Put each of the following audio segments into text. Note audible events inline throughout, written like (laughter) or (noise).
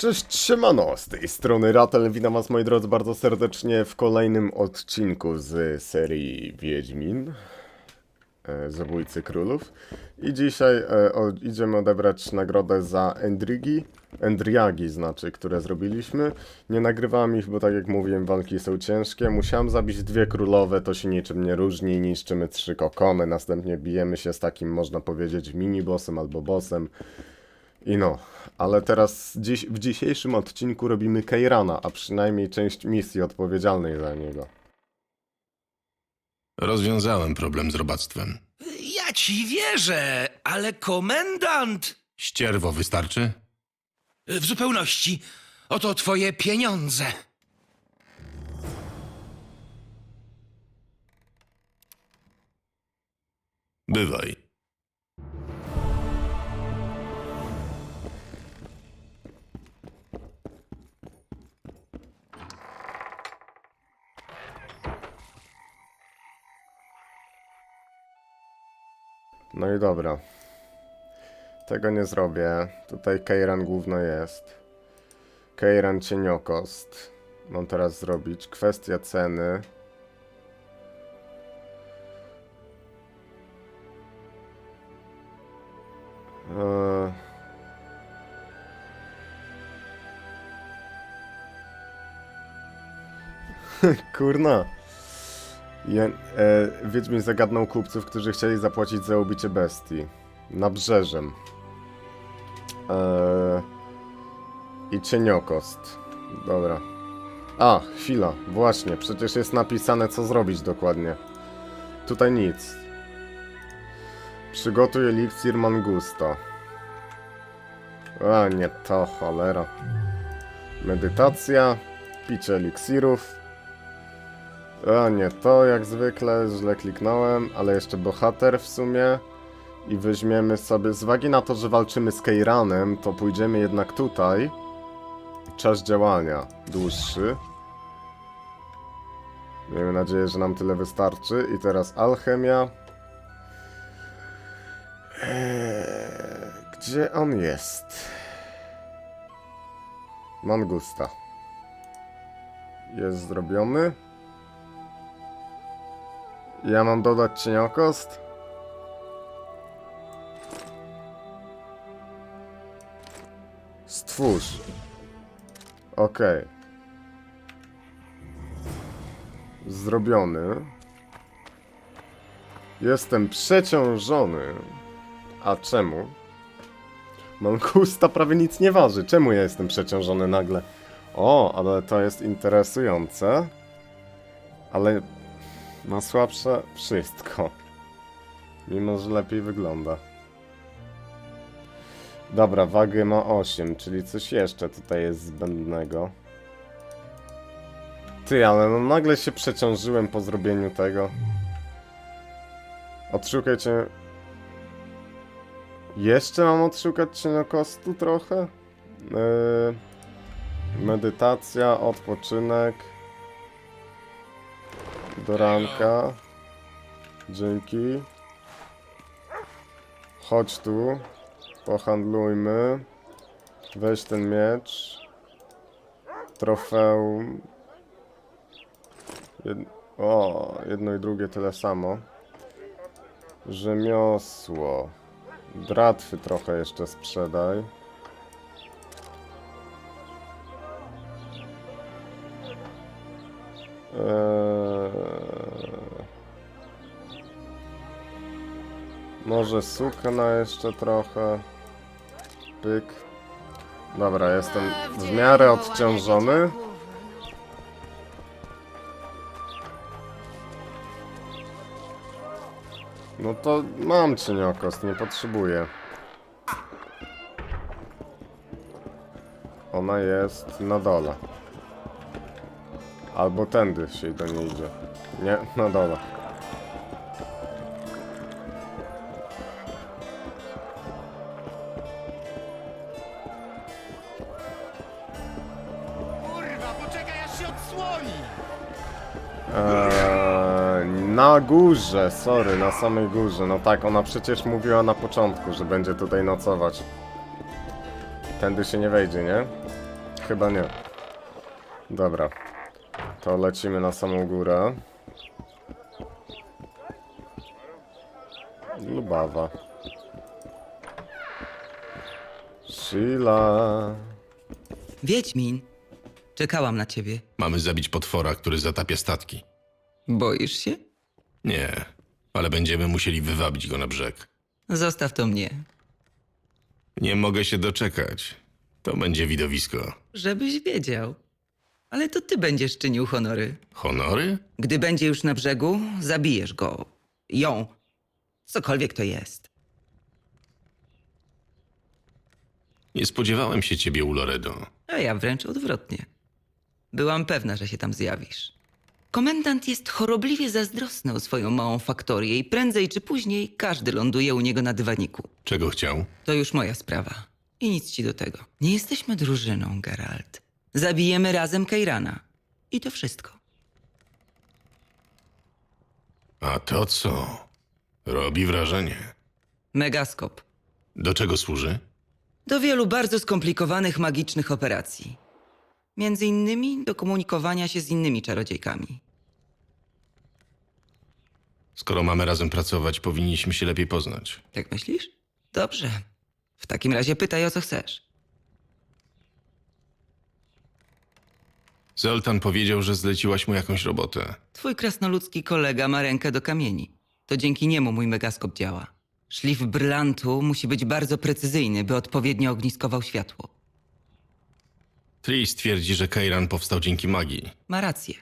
Cześć, siemano, z tej strony Ratel, witam was moi drodzy bardzo serdecznie w kolejnym odcinku z serii Wiedźmin, e, Zabójcy Królów. I dzisiaj e, o, idziemy odebrać nagrodę za Endrigi, Endriagi znaczy, które zrobiliśmy. Nie nagrywałem ich, bo tak jak mówiłem, walki są ciężkie. Musiałem zabić dwie królowe, to się niczym nie różni, niszczymy trzy kokony, następnie bijemy się z takim, można powiedzieć, mini-bossem albo bossem. I no, ale teraz dziś, w dzisiejszym odcinku robimy Keirana, a przynajmniej część misji odpowiedzialnej za niego. Rozwiązałem problem z robactwem. Ja ci wierzę, ale komendant... Ścierwo wystarczy? W zupełności. Oto twoje pieniądze. Bywaj. No i dobra. Tego nie zrobię. Tutaj Keiran główno jest. Keiran cieniokost. Mam teraz zrobić. Kwestia ceny. Eee... (laughs) Kurna. Je, e, Wiedźmin zagadnął kupców, którzy chcieli zapłacić za ubicie bestii. Nabrzeżem. E, I cieniokost. Dobra. A, chwila. Właśnie, przecież jest napisane, co zrobić dokładnie. Tutaj nic. Przygotuj eliksir Mangusta. A, nie to, cholera. Medytacja, picie eliksirów, a nie, to jak zwykle źle kliknąłem, ale jeszcze bohater w sumie. I weźmiemy sobie, z uwagi na to, że walczymy z Keiranem, to pójdziemy jednak tutaj. Czas działania dłuższy. Miejmy nadzieję, że nam tyle wystarczy. I teraz alchemia. Eee, gdzie on jest? Mangusta. Jest zrobiony. Ja mam dodać cieniokost? Stwórz. Okej. Zrobiony. Jestem przeciążony. A czemu? Mankusta prawie nic nie waży. Czemu ja jestem przeciążony nagle? O, ale to jest interesujące. Ale ma słabsze wszystko. Mimo, że lepiej wygląda. Dobra, wagę ma 8, czyli coś jeszcze tutaj jest zbędnego. Ty, ale no nagle się przeciążyłem po zrobieniu tego. Odszukaj cię... Jeszcze mam odszukać cieniokostu trochę? Yy... Medytacja, odpoczynek... Do ranka. Dzięki. Chodź tu. Pohandlujmy. Weź ten miecz. Trofeum. Jed... O, jedno i drugie tyle samo. Rzemiosło. Dratwy trochę jeszcze sprzedaj. Eee... Może sukna jeszcze trochę. Pyk. Dobra, jestem w miarę odciążony. No to mam cieniokost, nie potrzebuję. Ona jest na dole. Albo tędy się do niej idzie. Nie, na dole. Eee, na górze, sorry, na samej górze. No tak, ona przecież mówiła na początku, że będzie tutaj nocować. Tędy się nie wejdzie, nie? chyba nie. Dobra. To lecimy na samą górę. Lubawa. Sheila. Wiedźmin, czekałam na ciebie. Mamy zabić potwora, który zatapia statki. Boisz się? Nie, ale będziemy musieli wywabić go na brzeg. Zostaw to mnie. Nie mogę się doczekać. To będzie widowisko. Żebyś wiedział. Ale to ty będziesz czynił honory. Honory? Gdy będzie już na brzegu, zabijesz go. Ją. Cokolwiek to jest. Nie spodziewałem się ciebie u Loredo. A ja wręcz odwrotnie. Byłam pewna, że się tam zjawisz. Komendant jest chorobliwie zazdrosny o swoją małą faktorię i prędzej czy później każdy ląduje u niego na dywaniku. Czego chciał? To już moja sprawa. I nic ci do tego. Nie jesteśmy drużyną, Geralt. Zabijemy razem Keirana. I to wszystko. A to co? Robi wrażenie. Megaskop. Do czego służy? Do wielu bardzo skomplikowanych magicznych operacji. Między innymi do komunikowania się z innymi czarodziejkami. Skoro mamy razem pracować, powinniśmy się lepiej poznać. Tak myślisz? Dobrze. W takim razie pytaj o co chcesz. Zoltan powiedział, że zleciłaś mu jakąś robotę. Twój krasnoludzki kolega ma rękę do kamieni. To dzięki niemu mój megaskop działa. Szlif brylantu musi być bardzo precyzyjny, by odpowiednio ogniskował światło. Tris twierdzi, że Kairan powstał dzięki magii. Ma rację.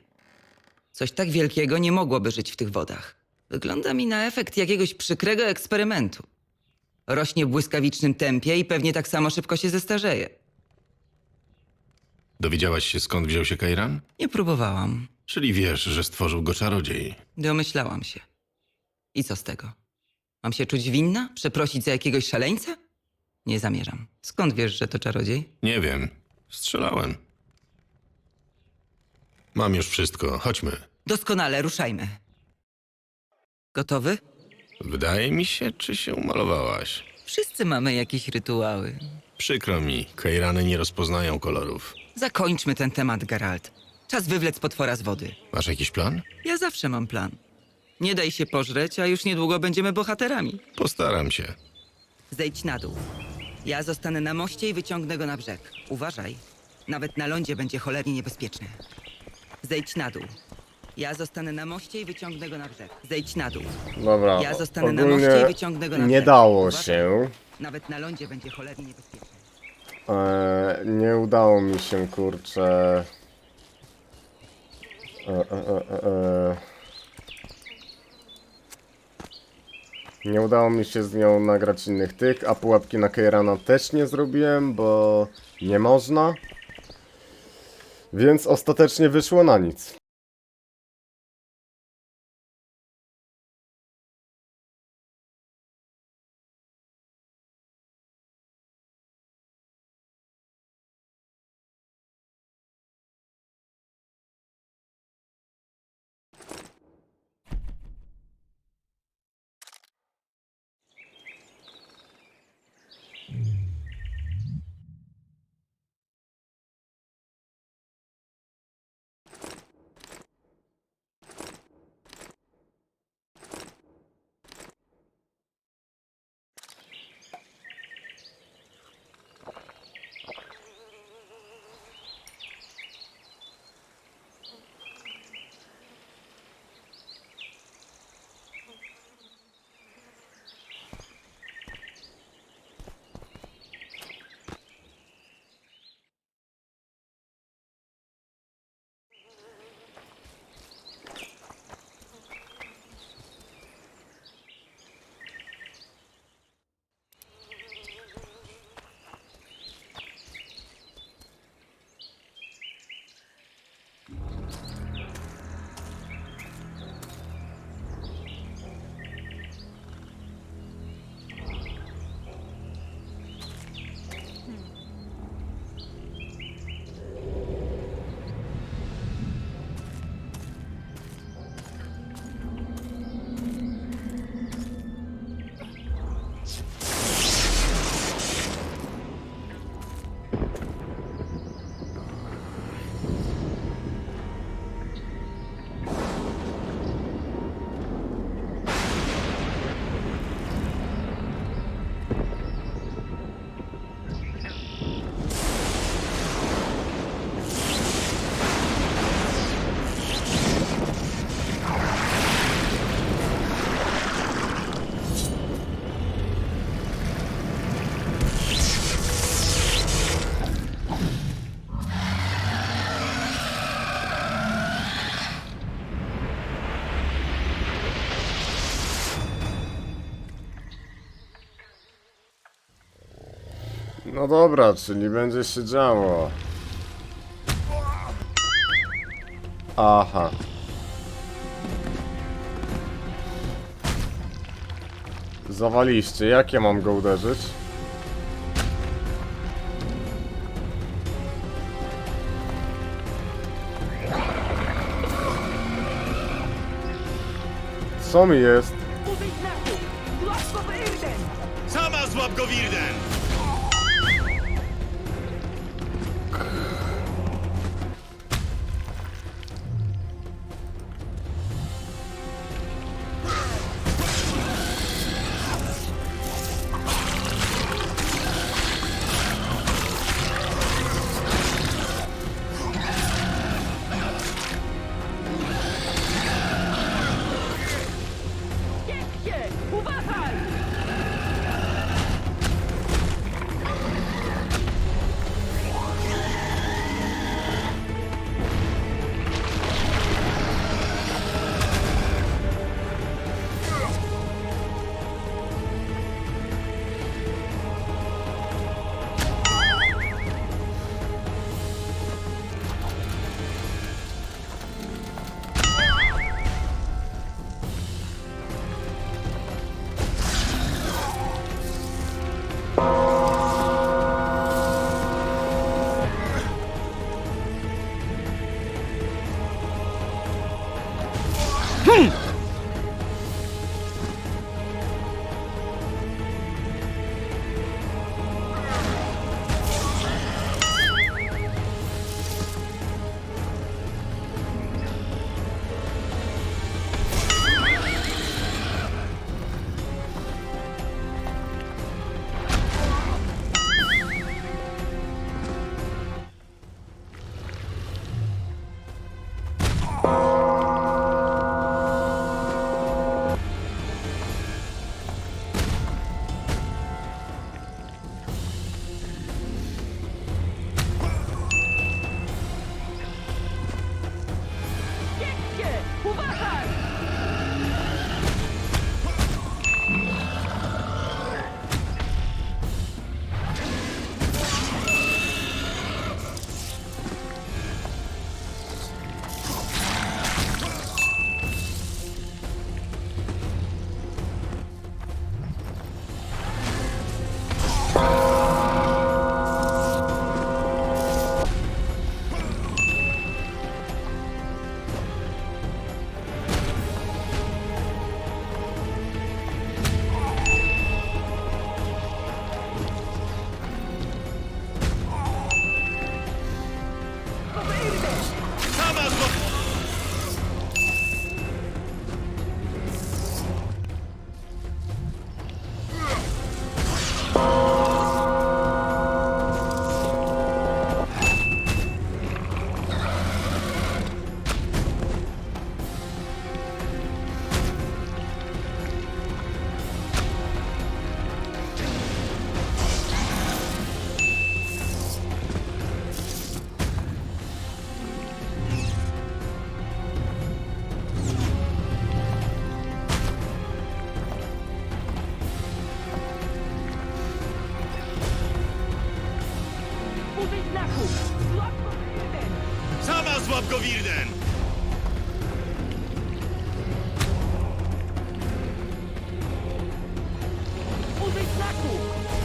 Coś tak wielkiego nie mogłoby żyć w tych wodach. Wygląda mi na efekt jakiegoś przykrego eksperymentu. Rośnie w błyskawicznym tempie i pewnie tak samo szybko się zestarzeje. Dowiedziałaś się, skąd wziął się Kairan? Nie próbowałam. Czyli wiesz, że stworzył go czarodziej. Domyślałam się. I co z tego? Mam się czuć winna? Przeprosić za jakiegoś szaleńca? Nie zamierzam. Skąd wiesz, że to czarodziej? Nie wiem. Strzelałem. Mam już wszystko. Chodźmy. Doskonale, ruszajmy. Gotowy? Wydaje mi się, czy się umalowałaś. Wszyscy mamy jakieś rytuały. Przykro mi, Kairany nie rozpoznają kolorów. Zakończmy ten temat, Geralt. Czas wywlec potwora z wody. Masz jakiś plan? Ja zawsze mam plan. Nie daj się pożreć, a już niedługo będziemy bohaterami. Postaram się. Zejdź na dół. Ja zostanę na moście i wyciągnę go na brzeg. Uważaj. Nawet na lądzie będzie cholernie niebezpieczny. Zejdź na dół. Ja zostanę na moście i wyciągnę go na brzeg. Zejdź na dół. Dobra. Ja zostanę na moście i wyciągnę go na Nie brzeg. dało Uważaj. się. Nawet na lądzie będzie cholernie niebezpieczny. E, nie udało mi się, kurczę. E, e, e, e, e. Nie udało mi się z nią nagrać innych tych, a pułapki na Keirana też nie zrobiłem, bo nie można. Więc ostatecznie wyszło na nic. No dobra, czyli będzie się działo. Aha. Zawaliście, jak ja mam go uderzyć? Co mi jest? Sama złap go Wirden!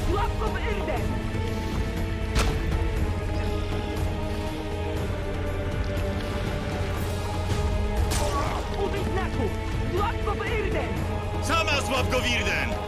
Złap go w Irden! Użyj znaku! Złap go w Irden! Sama złap go Wirden! Użyj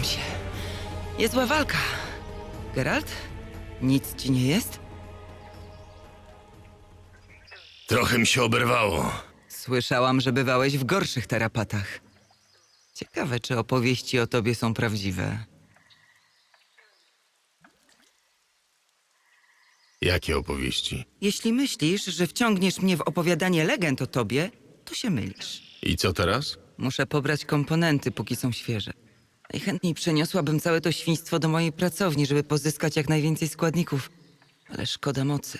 Nam się. Niezła walka. Geralt? Nic ci nie jest? Trochę mi się oberwało. Słyszałam, że bywałeś w gorszych tarapatach. Ciekawe, czy opowieści o tobie są prawdziwe. Jakie opowieści? Jeśli myślisz, że wciągniesz mnie w opowiadanie legend o tobie, to się mylisz. I co teraz? Muszę pobrać komponenty, póki są świeże. Najchętniej przeniosłabym całe to świństwo do mojej pracowni, żeby pozyskać jak najwięcej składników. Ale szkoda mocy.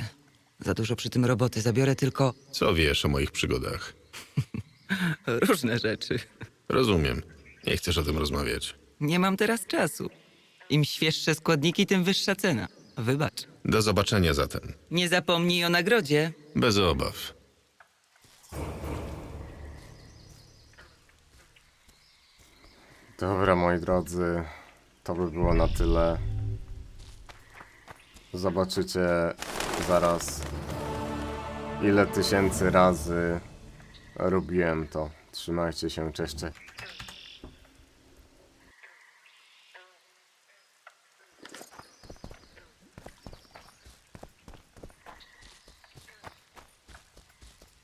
Za dużo przy tym roboty. Zabiorę tylko Co wiesz o moich przygodach? (laughs) różne rzeczy. Rozumiem. Nie chcesz o tym rozmawiać. Nie mam teraz czasu. Im świeższe składniki, tym wyższa cena. Wybacz. Do zobaczenia zatem. Nie zapomnij o nagrodzie. Bez obaw. Dobra, moi drodzy, to by było na tyle. Zobaczycie zaraz, ile tysięcy razy robiłem to. Trzymajcie się, cześć.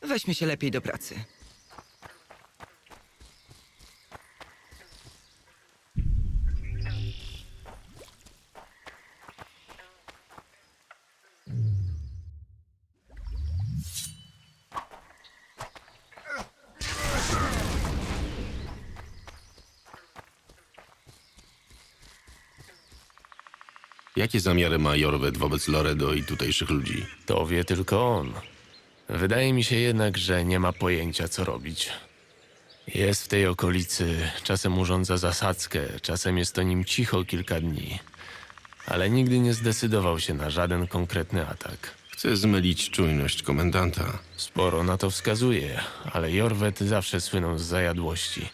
Weźmy się lepiej do pracy. Jakie zamiary ma Jorwet wobec Loredo i tutejszych ludzi? To wie tylko on. Wydaje mi się jednak, że nie ma pojęcia, co robić. Jest w tej okolicy, czasem urządza zasadzkę, czasem jest o nim cicho kilka dni. Ale nigdy nie zdecydował się na żaden konkretny atak. Chce zmylić czujność komendanta. Sporo na to wskazuje, ale Jorwet zawsze słynął z zajadłości.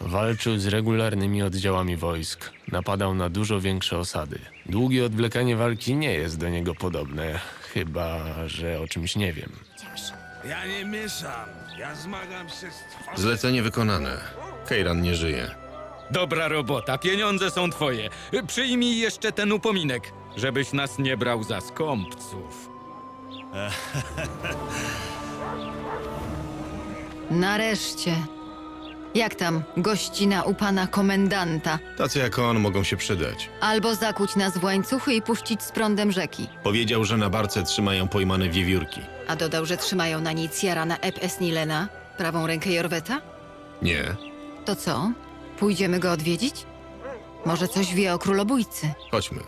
Walczył z regularnymi oddziałami wojsk, napadał na dużo większe osady. Długie odwlekanie walki nie jest do niego podobne, chyba że o czymś nie wiem. Ja nie mieszam. Ja zmagam się z. Zlecenie wykonane. Kejran nie żyje. Dobra robota, pieniądze są twoje. Przyjmij jeszcze ten upominek, żebyś nas nie brał za skąpców. Nareszcie. Jak tam gościna u pana komendanta? Tacy jak on mogą się przydać. Albo zakuć nas w łańcuchy i puścić z prądem rzeki. Powiedział, że na barce trzymają pojmane wiewiórki. A dodał, że trzymają na nic Jarana Eb Esnilena, prawą rękę Jorweta? Nie. To co? Pójdziemy go odwiedzić? Może coś wie o królobójcy? Chodźmy.